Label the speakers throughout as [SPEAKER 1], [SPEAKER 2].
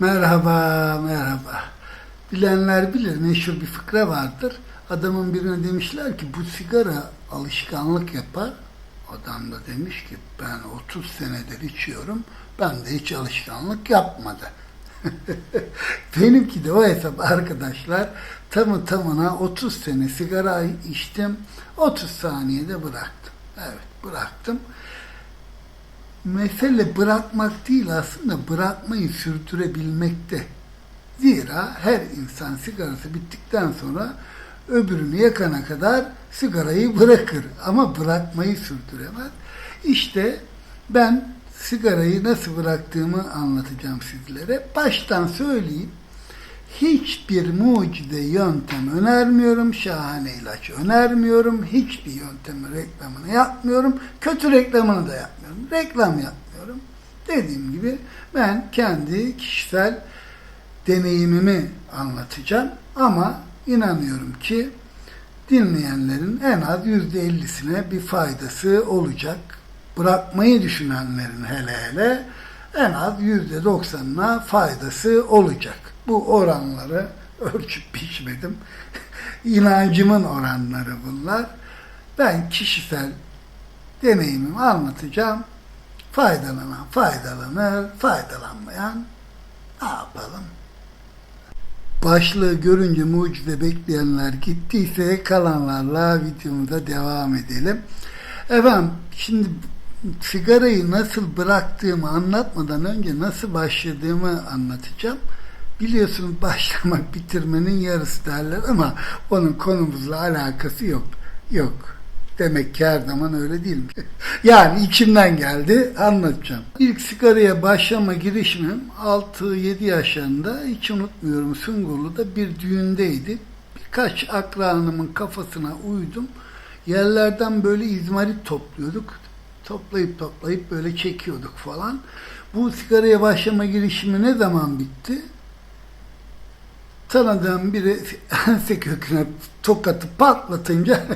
[SPEAKER 1] Merhaba, merhaba. Bilenler bilir, meşhur bir fıkra vardır. Adamın birine demişler ki bu sigara alışkanlık yapar. Adam da demiş ki ben 30 senedir içiyorum, ben de hiç alışkanlık yapmadı. Benimki de o hesap arkadaşlar. Tamı tamına 30 sene sigara içtim, 30 saniyede bıraktım. Evet, bıraktım mesele bırakmak değil aslında bırakmayı sürdürebilmekte. Zira her insan sigarası bittikten sonra öbürünü yakana kadar sigarayı bırakır ama bırakmayı sürdüremez. İşte ben sigarayı nasıl bıraktığımı anlatacağım sizlere. Baştan söyleyeyim. Hiçbir mucide yöntem önermiyorum, şahane ilaç önermiyorum, hiçbir yöntemin reklamını yapmıyorum, kötü reklamını da yapmıyorum, reklam yapmıyorum. Dediğim gibi ben kendi kişisel deneyimimi anlatacağım ama inanıyorum ki dinleyenlerin en az yüzde ellisine bir faydası olacak. Bırakmayı düşünenlerin hele hele en az yüzde doksanına faydası olacak. Bu oranları ölçüp biçmedim. İnancımın oranları bunlar. Ben kişisel deneyimimi anlatacağım. Faydalanan faydalanır, faydalanmayan ne yapalım? Başlığı görünce mucize bekleyenler gittiyse kalanlarla videomuza devam edelim. Efendim şimdi sigarayı nasıl bıraktığımı anlatmadan önce nasıl başladığımı anlatacağım. Biliyorsunuz başlamak bitirmenin yarısı derler ama onun konumuzla alakası yok. Yok. Demek ki her zaman öyle değilmiş. yani içimden geldi anlatacağım. İlk sigaraya başlama girişimim 6-7 yaşlarında hiç unutmuyorum Sungurlu'da bir düğündeydi. Birkaç akranımın kafasına uydum. Yerlerden böyle izmarit topluyorduk. Toplayıp toplayıp böyle çekiyorduk falan. Bu sigaraya başlama girişimi ne zaman bitti? Tanıdığım biri ense köküne tokatı patlatınca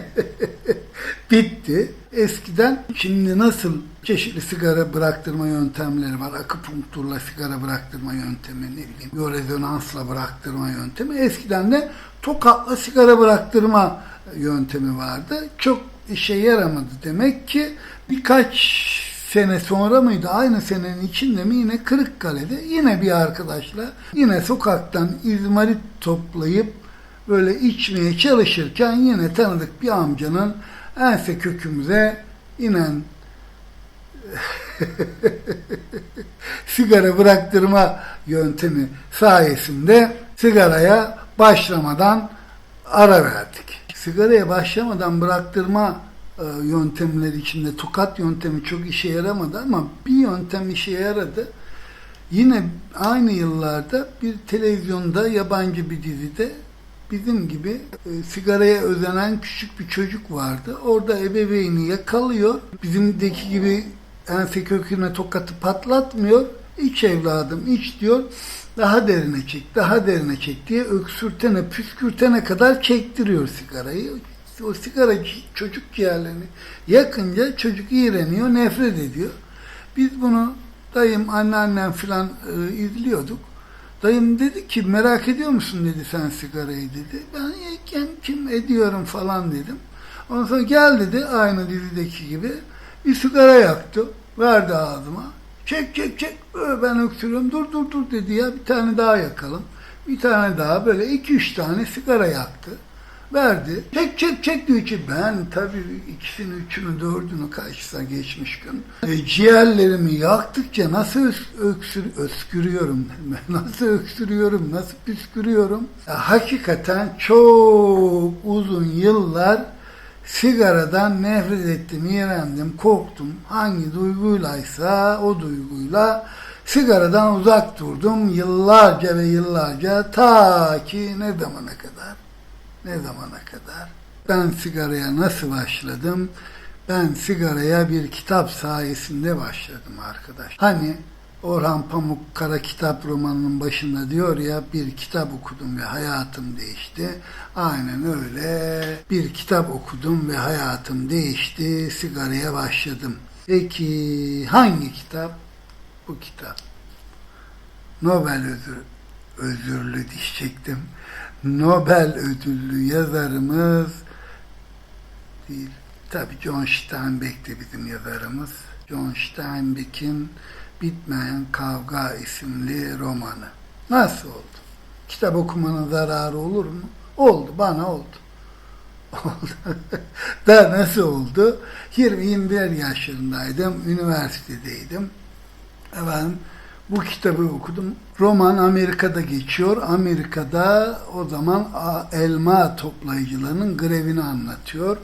[SPEAKER 1] bitti. Eskiden şimdi nasıl çeşitli sigara bıraktırma yöntemleri var. Akupunkturla sigara bıraktırma yöntemi, ne bileyim, biyorezonansla bıraktırma yöntemi. Eskiden de tokatla sigara bıraktırma yöntemi vardı. Çok işe yaramadı demek ki birkaç sene sonra mıydı? Aynı senenin içinde mi yine Kırıkkale'de yine bir arkadaşla yine sokaktan izmarit toplayıp böyle içmeye çalışırken yine tanıdık bir amcanın ense kökümüze inen sigara bıraktırma yöntemi sayesinde sigaraya başlamadan ara verdik. Sigaraya başlamadan bıraktırma e, yöntemleri içinde tokat yöntemi çok işe yaramadı ama bir yöntem işe yaradı. Yine aynı yıllarda bir televizyonda yabancı bir dizide bizim gibi e, sigaraya özenen küçük bir çocuk vardı. Orada ebeveyni yakalıyor. Bizimdeki gibi ense köküne tokatı patlatmıyor. İç evladım iç diyor. Daha derine çek, daha derine çek diye öksürtene, püskürtene kadar çektiriyor sigarayı o sigara çocuk ciğerlerini yakınca çocuk iğreniyor, nefret ediyor. Biz bunu dayım, anneannem filan e, izliyorduk. Dayım dedi ki merak ediyor musun dedi sen sigarayı dedi. Ben kim, kim ediyorum falan dedim. Ondan sonra gel dedi aynı dizideki gibi bir sigara yaktı. Verdi ağzıma. Çek çek çek. Böyle ben öksürüyorum. Dur dur dur dedi ya bir tane daha yakalım. Bir tane daha böyle iki üç tane sigara yaktı verdi. Çek çek çek diyor ki ben tabii ikisini, üçünü, dördünü karşısına geçmiş gün. E, ciğerlerimi yaktıkça nasıl öksür, öskürüyorum, nasıl öksürüyorum, nasıl püskürüyorum. E, hakikaten çok uzun yıllar sigaradan nefret ettim, iğrendim, korktum. Hangi duyguylaysa o duyguyla sigaradan uzak durdum yıllarca ve yıllarca ta ki ne zamana kadar ne zamana kadar? Ben sigaraya nasıl başladım? Ben sigaraya bir kitap sayesinde başladım arkadaş. Hani Orhan Pamuk Kara Kitap romanının başında diyor ya bir kitap okudum ve hayatım değişti. Aynen öyle. Bir kitap okudum ve hayatım değişti. Sigaraya başladım. Peki hangi kitap? Bu kitap. Nobel ödül, özürlü diyecektim. Nobel ödüllü yazarımız değil. Tabii John Steinbeck de bizim yazarımız. John Steinbeck'in Bitmeyen Kavga isimli romanı. Nasıl oldu? Kitap okumanın zararı olur mu? Oldu, bana oldu. Oldu. da nasıl oldu? 20-21 yaşlarındaydım, üniversitedeydim. Efendim, bu kitabı okudum. Roman Amerika'da geçiyor. Amerika'da o zaman elma toplayıcılarının grevini anlatıyor.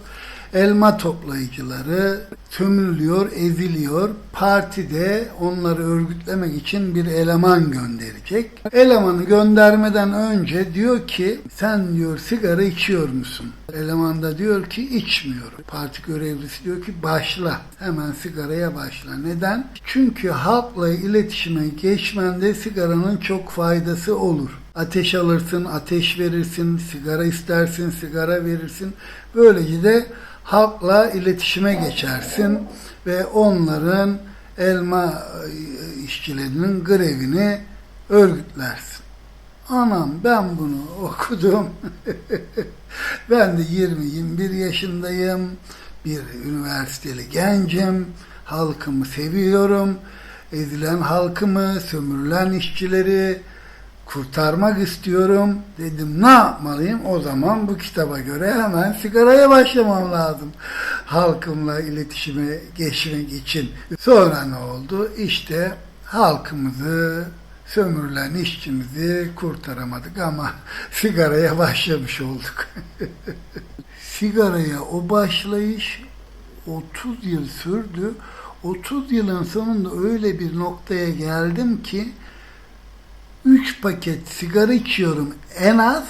[SPEAKER 1] Elma toplayıcıları sömürülüyor, eziliyor. Parti de onları örgütlemek için bir eleman gönderecek. Elemanı göndermeden önce diyor ki sen diyor sigara içiyor musun? Eleman da diyor ki içmiyorum. Parti görevlisi diyor ki başla. Hemen sigaraya başla. Neden? Çünkü halkla iletişime geçmende sigaranın çok faydası olur. Ateş alırsın, ateş verirsin, sigara istersin, sigara verirsin. Böylece de halkla iletişime geçersin ve onların elma e, işçilerinin grevini örgütlersin. Anam ben bunu okudum. ben de 20-21 yaşındayım. Bir üniversiteli gencim. Halkımı seviyorum. Ezilen halkımı, sömürülen işçileri kurtarmak istiyorum. Dedim ne yapmalıyım? O zaman bu kitaba göre hemen sigaraya başlamam lazım. Halkımla iletişime geçmek için. Sonra ne oldu? İşte halkımızı sömürülen işçimizi kurtaramadık ama sigaraya başlamış olduk. Sigaraya o başlayış 30 yıl sürdü. 30 yılın sonunda öyle bir noktaya geldim ki 3 paket sigara içiyorum en az.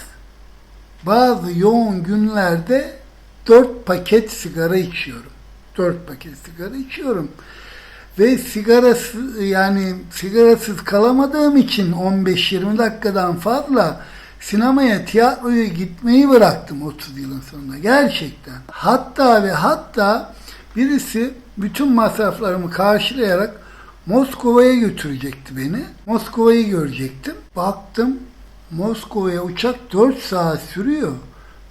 [SPEAKER 1] Bazı yoğun günlerde 4 paket sigara içiyorum. 4 paket sigara içiyorum. Ve sigarası yani sigarasız kalamadığım için 15-20 dakikadan fazla sinemaya, tiyatroya gitmeyi bıraktım 30 yılın sonunda. Gerçekten. Hatta ve hatta birisi bütün masraflarımı karşılayarak Moskova'ya götürecekti beni. Moskova'yı görecektim. Baktım Moskova'ya uçak 4 saat sürüyor.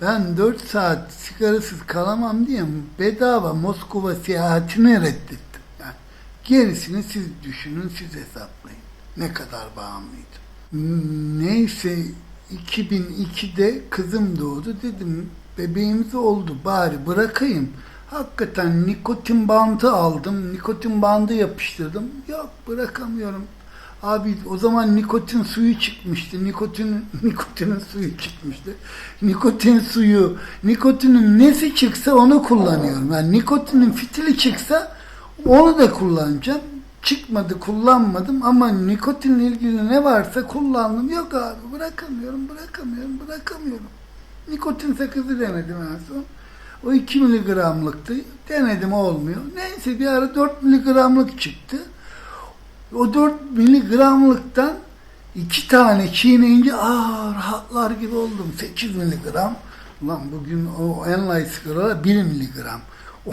[SPEAKER 1] Ben 4 saat sigarasız kalamam diye bedava Moskova seyahatini reddettim. Yani gerisini siz düşünün, siz hesaplayın. Ne kadar bağımlıydım. Neyse 2002'de kızım doğdu. Dedim bebeğimiz oldu bari bırakayım. Hakikaten nikotin bandı aldım. Nikotin bandı yapıştırdım. Yok bırakamıyorum. Abi o zaman nikotin suyu çıkmıştı. Nikotin nikotinin suyu çıkmıştı. Nikotin suyu, nikotinin nesi çıksa onu kullanıyorum. Yani nikotinin fitili çıksa onu da kullanacağım. Çıkmadı kullanmadım ama nikotinle ilgili ne varsa kullandım. Yok abi bırakamıyorum, bırakamıyorum, bırakamıyorum. Nikotin sakızı denedim en son. O 2 miligramlıktı. Denedim olmuyor. Neyse bir ara 4 miligramlık çıktı. O 4 miligramlıktan iki tane çiğneyince aa rahatlar gibi oldum. 8 miligram. Ulan bugün o Enlight sigaralar 1 miligram.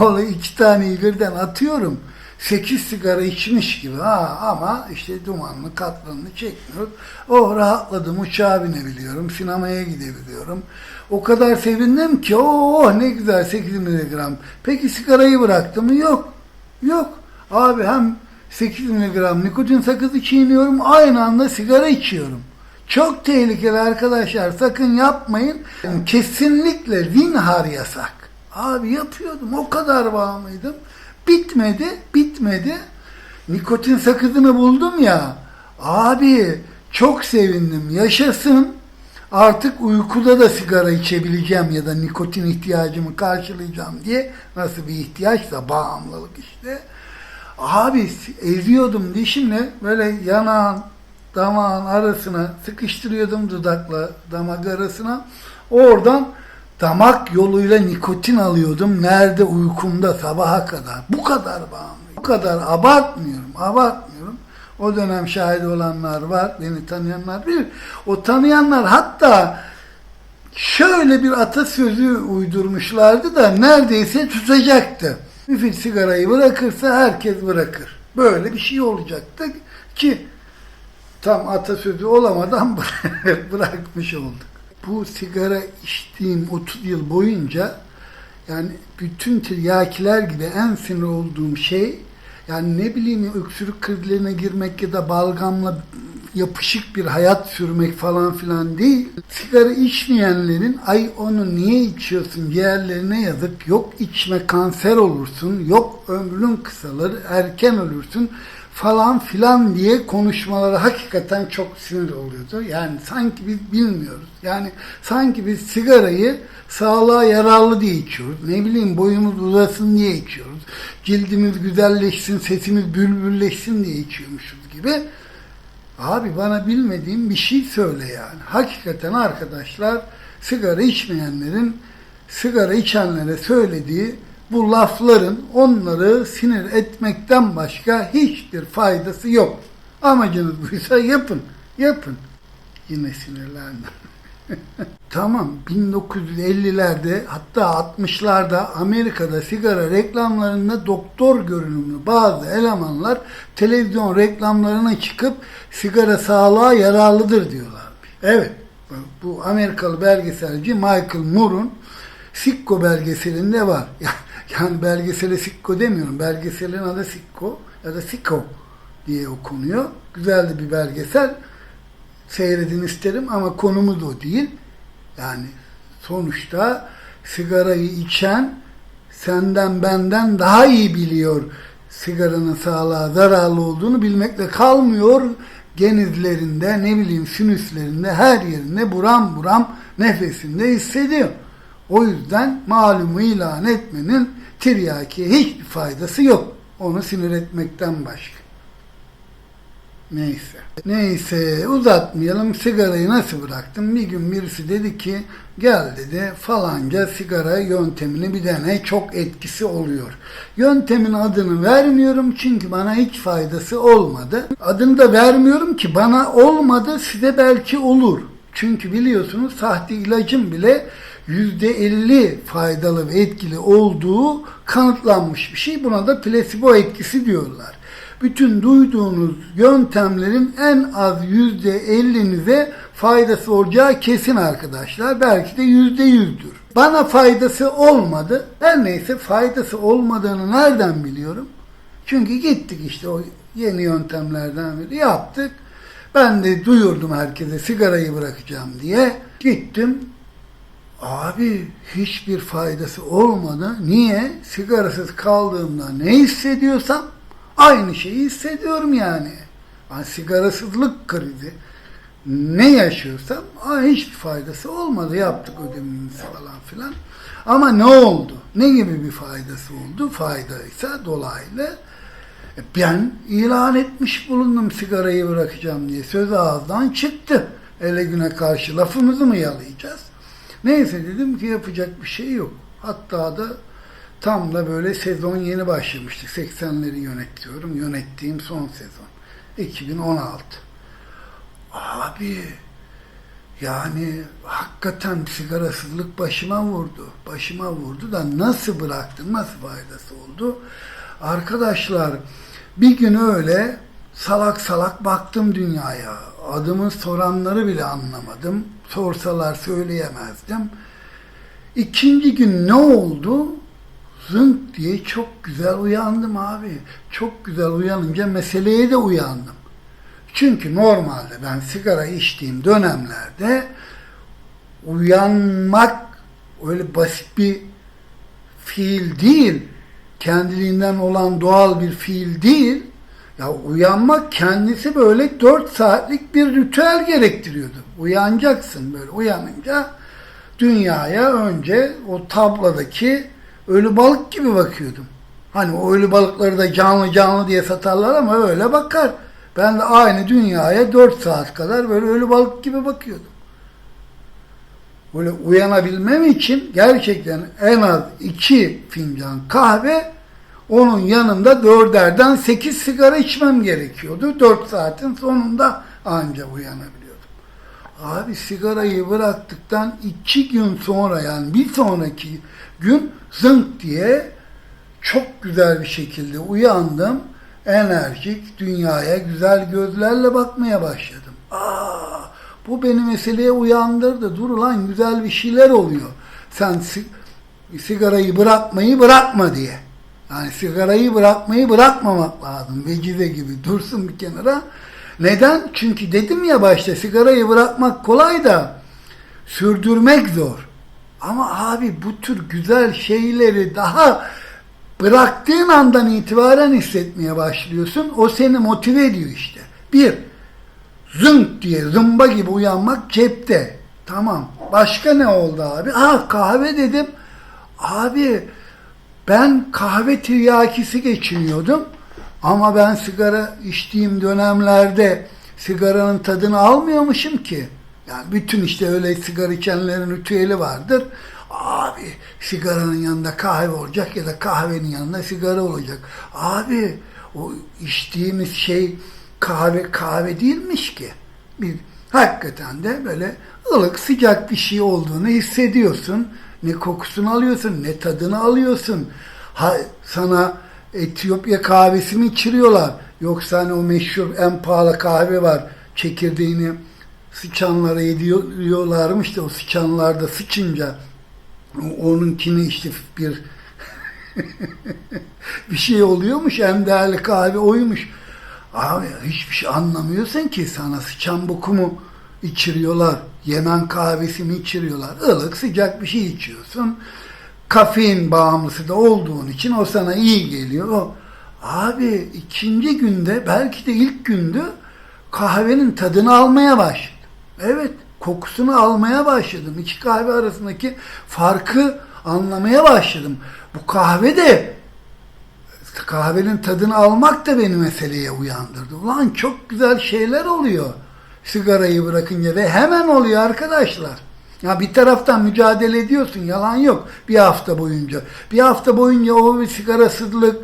[SPEAKER 1] o iki taneyi birden atıyorum. 8 sigara içmiş gibi ha ama işte dumanlı katlanını çekmiyor. Oh rahatladım uçağa binebiliyorum, sinemaya gidebiliyorum. O kadar sevindim ki oh ne güzel 8 miligram. Peki sigarayı bıraktım mı? Yok. Yok. Abi hem 8 miligram nikotin sakızı çiğniyorum aynı anda sigara içiyorum. Çok tehlikeli arkadaşlar sakın yapmayın. Kesinlikle zinhar yasak. Abi yapıyordum o kadar bağımlıydım. Bitmedi, bitmedi. Nikotin sakızını buldum ya. Abi çok sevindim. Yaşasın. Artık uykuda da sigara içebileceğim ya da nikotin ihtiyacımı karşılayacağım diye nasıl bir ihtiyaçsa bağımlılık işte. Abi eziyordum dişimle böyle yanağın damağın arasına sıkıştırıyordum dudakla damak arasına. Oradan damak yoluyla nikotin alıyordum. Nerede uykumda sabaha kadar. Bu kadar bağımlı. Bu kadar abartmıyorum. Abartmıyorum. O dönem şahit olanlar var. Beni tanıyanlar bilir. O tanıyanlar hatta şöyle bir atasözü uydurmuşlardı da neredeyse tutacaktı. Müfit sigarayı bırakırsa herkes bırakır. Böyle bir şey olacaktı. ki tam atasözü olamadan bırakmış olduk. Bu sigara içtiğim 30 yıl boyunca yani bütün tiryakiler gibi en sinir olduğum şey yani ne bileyim öksürük krizlerine girmek ya da balgamla yapışık bir hayat sürmek falan filan değil. Sigara içmeyenlerin ay onu niye içiyorsun ciğerlerine yazık yok içme kanser olursun yok ömrün kısalır erken ölürsün falan filan diye konuşmaları hakikaten çok sinir oluyordu. Yani sanki biz bilmiyoruz. Yani sanki biz sigarayı sağlığa yararlı diye içiyoruz. Ne bileyim boyumuz uzasın diye içiyoruz. Cildimiz güzelleşsin, sesimiz bülbülleşsin diye içiyormuşuz gibi. Abi bana bilmediğim bir şey söyle yani. Hakikaten arkadaşlar sigara içmeyenlerin sigara içenlere söylediği bu lafların onları sinir etmekten başka hiçbir faydası yok. Amacınız buysa yapın, yapın. Yine sinirlendim. tamam 1950'lerde hatta 60'larda Amerika'da sigara reklamlarında doktor görünümlü bazı elemanlar televizyon reklamlarına çıkıp sigara sağlığa yararlıdır diyorlar. Evet bu Amerikalı belgeselci Michael Moore'un Sikko belgeselinde var. Yani belgesele Sikko demiyorum. Belgeselin adı Sikko ya da Sikko diye okunuyor. Güzel de bir belgesel. Seyredin isterim ama konumuz o değil. Yani sonuçta sigarayı içen senden benden daha iyi biliyor sigaranın sağlığa zararlı olduğunu bilmekle kalmıyor. Genizlerinde, ne bileyim sinüslerinde, her yerinde buram buram nefesinde hissediyor. O yüzden malumu ilan etmenin tiryakiye hiçbir faydası yok. Onu sinir etmekten başka. Neyse. Neyse uzatmayalım. Sigarayı nasıl bıraktım? Bir gün birisi dedi ki gel dedi falanca sigara yöntemini bir dene çok etkisi oluyor. Yöntemin adını vermiyorum çünkü bana hiç faydası olmadı. Adını da vermiyorum ki bana olmadı size belki olur. Çünkü biliyorsunuz sahte ilacın bile %50 faydalı ve etkili olduğu kanıtlanmış bir şey. Buna da plasebo etkisi diyorlar. Bütün duyduğunuz yöntemlerin en az %50'nize faydası olacağı kesin arkadaşlar. Belki de %100'dür. Bana faydası olmadı. Her neyse faydası olmadığını nereden biliyorum? Çünkü gittik işte o yeni yöntemlerden biri yaptık. Ben de duyurdum herkese sigarayı bırakacağım diye. Gittim Abi hiçbir faydası olmadı. Niye? Sigarasız kaldığımda ne hissediyorsam aynı şeyi hissediyorum yani. yani sigarasızlık krizi ne yaşıyorsam aa, hiçbir faydası olmadı. Yaptık ödemimizi falan filan. Ama ne oldu? Ne gibi bir faydası oldu? Faydaysa dolaylı e, ben ilan etmiş bulundum sigarayı bırakacağım diye. Söz ağızdan çıktı. Ele güne karşı lafımızı mı yalayacağız? Neyse dedim ki yapacak bir şey yok. Hatta da tam da böyle sezon yeni başlamıştık. 80'leri yönetiyorum. Yönettiğim son sezon. 2016. Abi yani hakikaten sigarasızlık başıma vurdu. Başıma vurdu da nasıl bıraktım, nasıl faydası oldu? Arkadaşlar bir gün öyle salak salak baktım dünyaya. Adımı soranları bile anlamadım. Sorsalar söyleyemezdim. İkinci gün ne oldu? Zınk diye çok güzel uyandım abi. Çok güzel uyanınca meseleye de uyandım. Çünkü normalde ben sigara içtiğim dönemlerde uyanmak öyle basit bir fiil değil. Kendiliğinden olan doğal bir fiil değil. Ya uyanmak kendisi böyle 4 saatlik bir ritüel gerektiriyordu. Uyanacaksın böyle uyanınca dünyaya önce o tabladaki ölü balık gibi bakıyordum. Hani ölü balıkları da canlı canlı diye satarlar ama öyle bakar. Ben de aynı dünyaya 4 saat kadar böyle ölü balık gibi bakıyordum. Böyle uyanabilmem için gerçekten en az 2 fincan kahve onun yanında dörderden sekiz sigara içmem gerekiyordu. Dört saatin sonunda anca uyanabiliyordum. Abi sigarayı bıraktıktan iki gün sonra yani bir sonraki gün zınk diye çok güzel bir şekilde uyandım. enerjik, dünyaya güzel gözlerle bakmaya başladım. Aa, bu beni meseleye uyandırdı. Dur lan güzel bir şeyler oluyor. Sen si- sigarayı bırakmayı bırakma diye. Yani sigarayı bırakmayı bırakmamak lazım. Vecize gibi dursun bir kenara. Neden? Çünkü dedim ya başta sigarayı bırakmak kolay da sürdürmek zor. Ama abi bu tür güzel şeyleri daha bıraktığın andan itibaren hissetmeye başlıyorsun. O seni motive ediyor işte. Bir, zınk diye zımba gibi uyanmak cepte. Tamam. Başka ne oldu abi? Ha kahve dedim. Abi ben kahve tiryakisi geçiniyordum. Ama ben sigara içtiğim dönemlerde sigaranın tadını almıyormuşum ki. Yani bütün işte öyle sigara içenlerin ritüeli vardır. Abi sigaranın yanında kahve olacak ya da kahvenin yanında sigara olacak. Abi o içtiğimiz şey kahve kahve değilmiş ki. Bir hakikaten de böyle ılık sıcak bir şey olduğunu hissediyorsun. Ne kokusunu alıyorsun, ne tadını alıyorsun. Ha, sana Etiyopya kahvesi mi içiriyorlar? Yoksa hani o meşhur en pahalı kahve var. Çekirdeğini sıçanlara yediyorlarmış da o sıçanlarda sıçınca onunkini işte bir bir şey oluyormuş. En değerli kahve oymuş. Abi hiçbir şey anlamıyorsun ki sana sıçan boku mu içiriyorlar. Yemen kahvesi mi içiriyorlar. Ilık sıcak bir şey içiyorsun. Kafein bağımlısı da olduğun için o sana iyi geliyor. O, abi ikinci günde belki de ilk gündü kahvenin tadını almaya başladım. Evet kokusunu almaya başladım. İki kahve arasındaki farkı anlamaya başladım. Bu kahve de kahvenin tadını almak da beni meseleye uyandırdı. Ulan çok güzel şeyler oluyor sigarayı bırakınca ve hemen oluyor arkadaşlar. Ya bir taraftan mücadele ediyorsun yalan yok bir hafta boyunca. Bir hafta boyunca o bir sigarasızlık,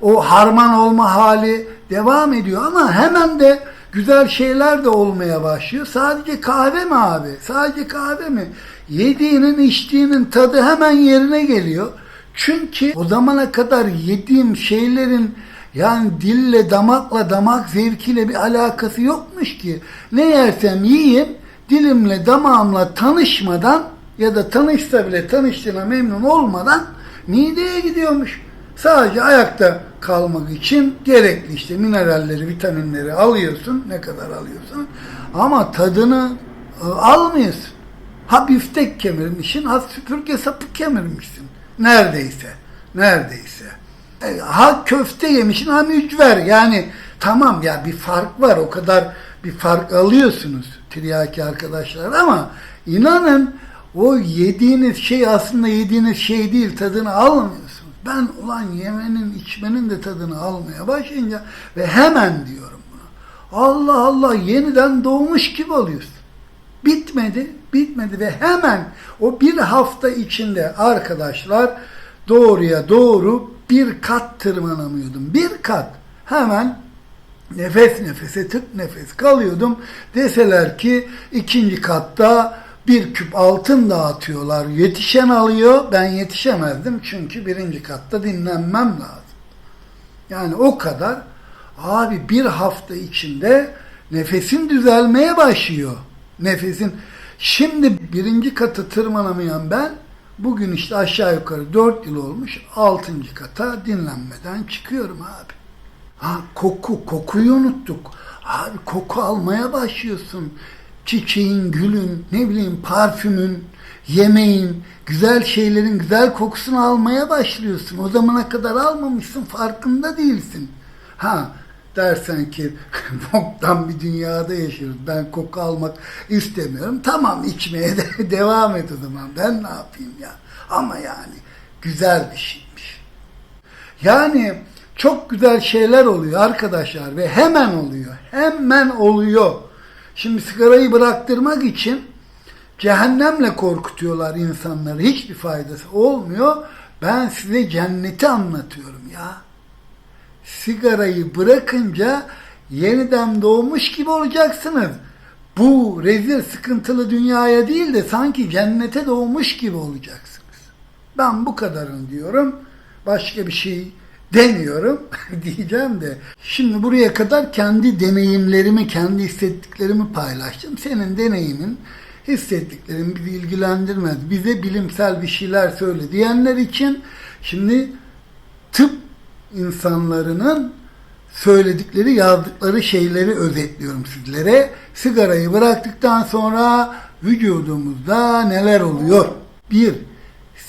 [SPEAKER 1] o harman olma hali devam ediyor ama hemen de güzel şeyler de olmaya başlıyor. Sadece kahve mi abi? Sadece kahve mi? Yediğinin içtiğinin tadı hemen yerine geliyor. Çünkü o zamana kadar yediğim şeylerin yani dille, damakla, damak zevkiyle bir alakası yokmuş ki. Ne yersem yiyeyim, dilimle, damağımla tanışmadan ya da tanışsa bile tanıştığına memnun olmadan mideye gidiyormuş. Sadece ayakta kalmak için gerekli işte mineralleri, vitaminleri alıyorsun. Ne kadar alıyorsun. Ama tadını e, almıyorsun. Ha biftek kemirmişsin, ha süpürge sapı kemirmişsin. Neredeyse. Neredeyse. E, ha köfte yemişsin, ha mücver. Yani tamam ya bir fark var. O kadar bir fark alıyorsunuz tiryaki arkadaşlar ama inanın o yediğiniz şey aslında yediğiniz şey değil. Tadını almıyorsunuz. Ben ulan yemenin içmenin de tadını almaya başlayınca ve hemen diyorum bunu. Allah Allah yeniden doğmuş gibi oluyorsun. Bitmedi, bitmedi ve hemen o bir hafta içinde arkadaşlar doğruya doğru bir kat tırmanamıyordum. Bir kat. Hemen nefes nefese tık nefes kalıyordum. Deseler ki ikinci katta bir küp altın dağıtıyorlar. Yetişen alıyor. Ben yetişemezdim çünkü birinci katta dinlenmem lazım. Yani o kadar. Abi bir hafta içinde nefesin düzelmeye başlıyor. Nefesin. Şimdi birinci katı tırmanamayan ben bugün işte aşağı yukarı dört yıl olmuş altıncı kata dinlenmeden çıkıyorum abi. Ha koku, kokuyu unuttuk. Abi koku almaya başlıyorsun. Çiçeğin, gülün, ne bileyim parfümün, yemeğin, güzel şeylerin güzel kokusunu almaya başlıyorsun. O zamana kadar almamışsın, farkında değilsin. Ha dersen ki boktan bir dünyada yaşıyoruz. Ben koku almak istemiyorum. Tamam içmeye de devam et o zaman. Ben ne yapayım ya? Ama yani güzel bir şeymiş. Yani çok güzel şeyler oluyor arkadaşlar ve hemen oluyor. Hemen oluyor. Şimdi sigarayı bıraktırmak için cehennemle korkutuyorlar insanları. Hiçbir faydası olmuyor. Ben size cenneti anlatıyorum ya. Sigarayı bırakınca yeniden doğmuş gibi olacaksınız. Bu rezil sıkıntılı dünyaya değil de sanki cennete doğmuş gibi olacaksınız. Ben bu kadarını diyorum. Başka bir şey demiyorum diyeceğim de. Şimdi buraya kadar kendi deneyimlerimi, kendi hissettiklerimi paylaştım. Senin deneyimin, hissettiklerin bizi ilgilendirmez. Bize bilimsel bir şeyler söyle diyenler için şimdi tıp insanlarının söyledikleri, yazdıkları şeyleri özetliyorum sizlere. Sigarayı bıraktıktan sonra vücudumuzda neler oluyor? 1.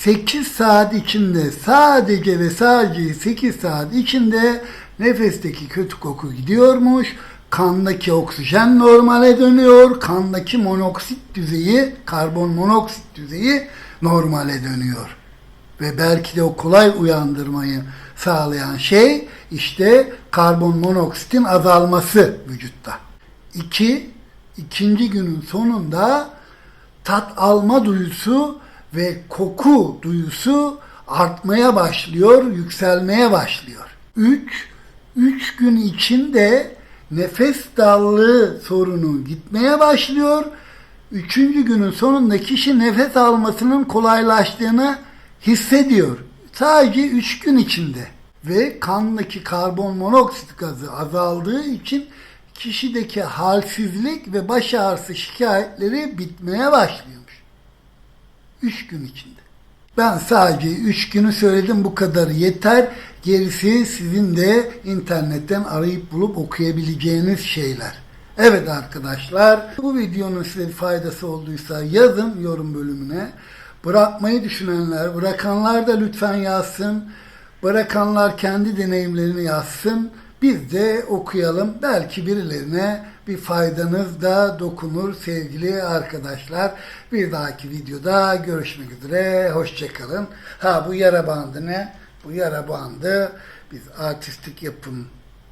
[SPEAKER 1] 8 saat içinde sadece ve sadece 8 saat içinde nefesteki kötü koku gidiyormuş. Kandaki oksijen normale dönüyor. Kandaki monoksit düzeyi, karbon monoksit düzeyi normale dönüyor. Ve belki de o kolay uyandırmayı sağlayan şey işte karbon monoksitin azalması vücutta. İki, ikinci günün sonunda tat alma duyusu ve koku duyusu artmaya başlıyor, yükselmeye başlıyor. Üç, üç gün içinde nefes darlığı sorunu gitmeye başlıyor. Üçüncü günün sonunda kişi nefes almasının kolaylaştığını hissediyor. Sadece üç gün içinde. Ve kandaki karbon monoksit gazı azaldığı için kişideki halsizlik ve baş ağrısı şikayetleri bitmeye başlıyormuş. Üç gün içinde. Ben sadece üç günü söyledim bu kadar yeter. Gerisi sizin de internetten arayıp bulup okuyabileceğiniz şeyler. Evet arkadaşlar bu videonun size bir faydası olduysa yazın yorum bölümüne. Bırakmayı düşünenler, bırakanlar da lütfen yazsın. Bırakanlar kendi deneyimlerini yazsın. Biz de okuyalım. Belki birilerine bir faydanız da dokunur sevgili arkadaşlar. Bir dahaki videoda görüşmek üzere. Hoşçakalın. Ha bu yara bandı ne? Bu yara bandı biz artistik yapım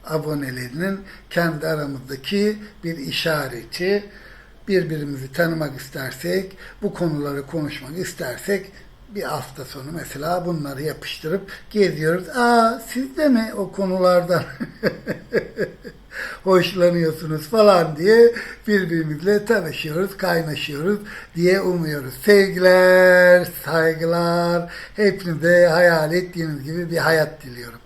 [SPEAKER 1] abonelerinin kendi aramızdaki bir işareti. Birbirimizi tanımak istersek, bu konuları konuşmak istersek bir hafta sonu mesela bunları yapıştırıp geziyoruz. Aa siz de mi o konulardan hoşlanıyorsunuz falan diye birbirimizle tanışıyoruz, kaynaşıyoruz diye umuyoruz. Sevgiler, saygılar, hepinize hayal ettiğiniz gibi bir hayat diliyorum.